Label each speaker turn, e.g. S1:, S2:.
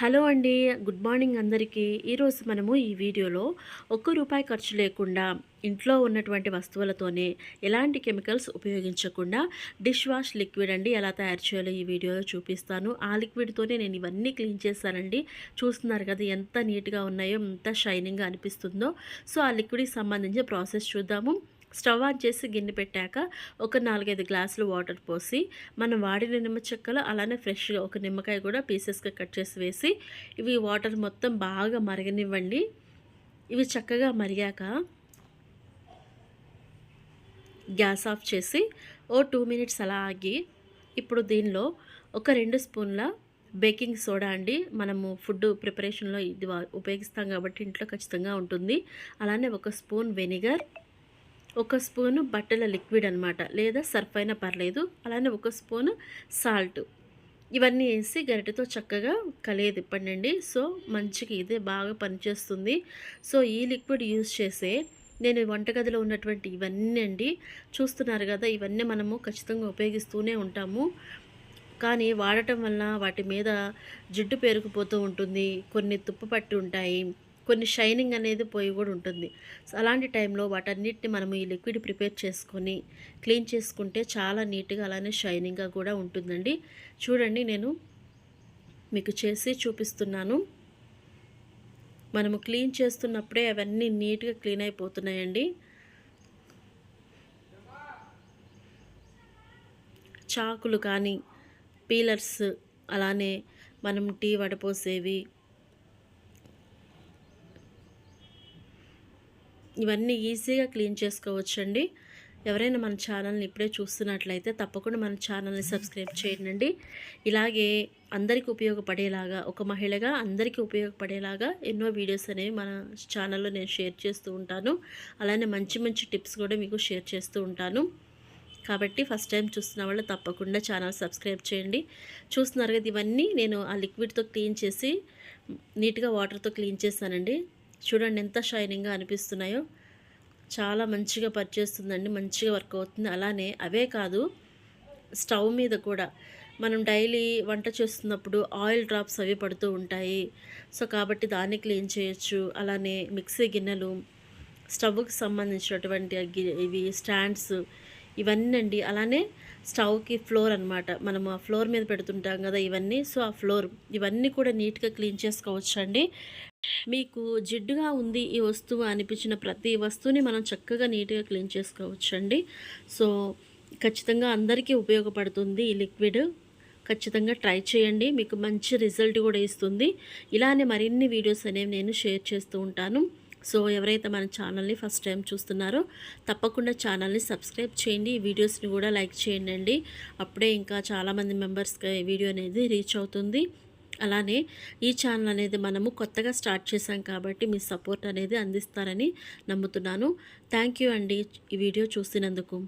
S1: Hello అండి good morning అందరికీ. ఈరోజు మనము ఈ వీడియోలో ఒక్క రూపాయి ఖర్చు లేకుండా ఇంట్లో ఉన్నటువంటి వస్తువులతోనే ఎలాంటి కెమికల్స్ ఉపయోగించకుండా డిష్ వాష్ లిక్విడ్ అండి ఎలా తయారు చేయాలో ఈ వీడియోలో చూపిస్తాను. ఆ లిక్విడ్తోనే నేను ఇవన్నీ క్లీన్ చేశానండి చూస్తున్నారు కదా ఎంత నీట్గా ఉన్నాయో ఎంత షైనింగ్గా అనిపిస్తుందో. సో ఆ లిక్విడ్కి సంబంధించిన ప్రాసెస్ చూద్దాము. స్టవ్ ఆన్ చేసి గిన్నె పెట్టాక ఒక నాలుగైదు గ్లాసులు వాటర్ పోసి మనం వాడిన నిమ్మ చెక్కలు అలానే ఫ్రెష్గా ఒక నిమ్మకాయ కూడా పీసెస్గా కట్ చేసి వేసి ఇవి వాటర్ మొత్తం బాగా మరగనివ్వండి. ఇవి చక్కగా మరిగాక గ్యాస్ ఆఫ్ చేసి ఓ టూ మినిట్స్ అలా ఆగి ఇప్పుడు దీనిలో ఒక రెండు స్పూన్ల బేకింగ్ సోడా అండి. మనము ఫుడ్ ప్రిపరేషన్లో ఇది ఉపయోగిస్తాం కాబట్టి ఇంట్లో ఖచ్చితంగా ఉంటుంది. అలానే ఒక స్పూన్ వెనిగర్ ఒక స్పూను బట్టల లిక్విడ్ అనమాట లేదా సర్ఫ్ అయినా పర్లేదు. అలానే ఒక స్పూను సాల్ట్. ఇవన్నీ వేసి గరిటెతో చక్కగా కలియదిప్పండి సో మంచిగా ఇదే బాగా పనిచేస్తుంది. సో ఈ లిక్విడ్ యూజ్ చేసే నేను వంటగదిలో ఉన్నటువంటి ఇవన్నీ అండి. చూస్తున్నారు కదా ఇవన్నీ మనము ఖచ్చితంగా ఉపయోగిస్తూనే ఉంటాము. కానీ వాడటం వల్ల వాటి మీద జిడ్డు పేరుకుపోతూ ఉంటుంది. కొన్ని తుప్పు పట్టి ఉంటాయి. కొన్ని షైనింగ్ అనేది పోయి కూడా ఉంటుంది. సో అలాంటి టైంలో వాటన్నిటిని మనం ఈ లిక్విడ్ ప్రిపేర్ చేసుకొని క్లీన్ చేసుకుంటే చాలా నీట్గా అలానే షైనింగ్గా కూడా ఉంటుందండి. చూడండి నేను మీకు చేసి చూపిస్తున్నాను. మనము క్లీన్ చేస్తున్నప్పుడే అవన్నీ నీట్గా క్లీన్ అయిపోతున్నాయండి. చాకులు కానీ పీలర్స్ అలానే మనం టీ వడపోసేవి ఇవన్నీ ఈజీగా క్లీన్ చేసుకోవచ్చండి. ఎవరైనా మన ఛానల్ని ఇప్పుడే చూస్తున్నట్లయితే తప్పకుండా మన ఛానల్ని సబ్స్క్రైబ్ చేయండి. ఇలాగే అందరికీ ఉపయోగపడేలాగా ఒక మహిళగా అందరికీ ఉపయోగపడేలాగా ఎన్నో వీడియోస్ అనేవి మన ఛానల్లో నేను షేర్ చేస్తూ ఉంటాను. అలానే మంచి మంచి టిప్స్ కూడా మీకు షేర్ చేస్తూ ఉంటాను. కాబట్టి ఫస్ట్ టైం చూస్తున్న వాళ్ళు తప్పకుండా ఛానల్ సబ్స్క్రైబ్ చేయండి. చూస్తున్నారు కదా ఇవన్నీ నేను ఆ లిక్విడ్తో క్లీన్ చేసి నీట్గా వాటర్తో క్లీన్ చేశానండి. చూడండి ఎంత షైనింగ్గా అనిపిస్తున్నాయో. చాలా మంచిగా పనిచేస్తుందండి మంచిగా వర్క్ అవుతుంది. అలానే అవే కాదు స్టవ్ మీద కూడా. మనం డైలీ వంట చేస్తున్నప్పుడు ఆయిల్ డ్రాప్స్ అవి పడుతూ ఉంటాయి. సో కాబట్టి దాన్ని క్లీన్ చేయొచ్చు. అలానే మిక్సీ గిన్నెలు స్టవ్కి సంబంధించినటువంటి ఇవి స్టాండ్స్ ఇవన్నీ అండి. అలానే స్టవ్కి ఫ్లోర్ అనమాట మనం ఆ ఫ్లోర్ మీద పెడుతుంటాం కదా ఇవన్నీ. సో ఆ ఫ్లోర్ ఇవన్నీ కూడా నీట్గా క్లీన్ చేసుకోవచ్చు అండి మీకు జిడ్డుగా ఉంది ఈ వస్తువు అనిపించిన ప్రతి వస్తువుని మనం చక్కగా నీట్గా క్లీన్ చేసుకోవచ్చు అండి సో ఖచ్చితంగా అందరికీ ఉపయోగపడుతుంది ఈ లిక్విడ్. ఖచ్చితంగా ట్రై చేయండి. మీకు మంచి రిజల్ట్ కూడా ఇస్తుంది. ఇలానే మరిన్ని వీడియోస్ అనేవి నేను షేర్ చేస్తూ ఉంటాను. సో ఎవరైతే మన ఛానల్ని ఫస్ట్ టైం చూస్తున్నారో తప్పకుండా ఛానల్ని సబ్స్క్రైబ్ చేయండి. ఈ వీడియోస్ని కూడా లైక్ చేయండి అప్పుడే ఇంకా చాలామంది మెంబర్స్కి వీడియో అనేది రీచ్ అవుతుంది. అలానే ఈ ఛానల్ అనేది మనము కొత్తగా స్టార్ట్ చేశాం కాబట్టి మీ సపోర్ట్ అనేది అందిస్తారని నమ్ముతున్నాను. థ్యాంక్ యూ అండి ఈ వీడియో చూసినందుకు.